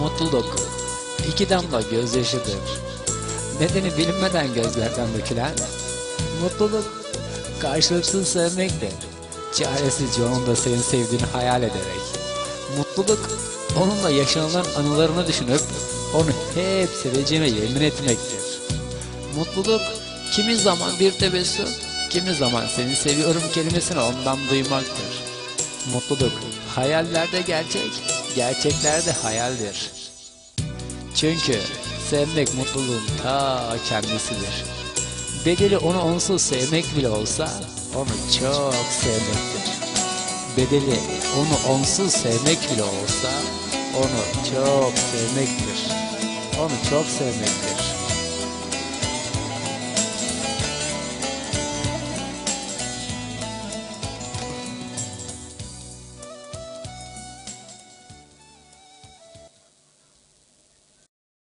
Mutluluk iki damla gözyaşıdır. Nedeni bilinmeden gözlerden dökülen mutluluk karşılıksız sevmektir. Çaresizce onun da seni sevdiğini hayal ederek. Mutluluk onunla yaşanılan anılarını düşünüp onu hep seveceğine yemin etmektir. Mutluluk kimi zaman bir tebessüm, kimi zaman seni seviyorum kelimesini ondan duymaktır. Mutluluk hayallerde gerçek, gerçeklerde hayaldir. Çünkü sevmek mutluluğun ta kendisidir. Bedeli onu onsuz sevmek bile olsa onu çok sevmektir. Bedeli onu onsuz sevmek bile olsa onu çok sevmektir. Onu çok sevmektir.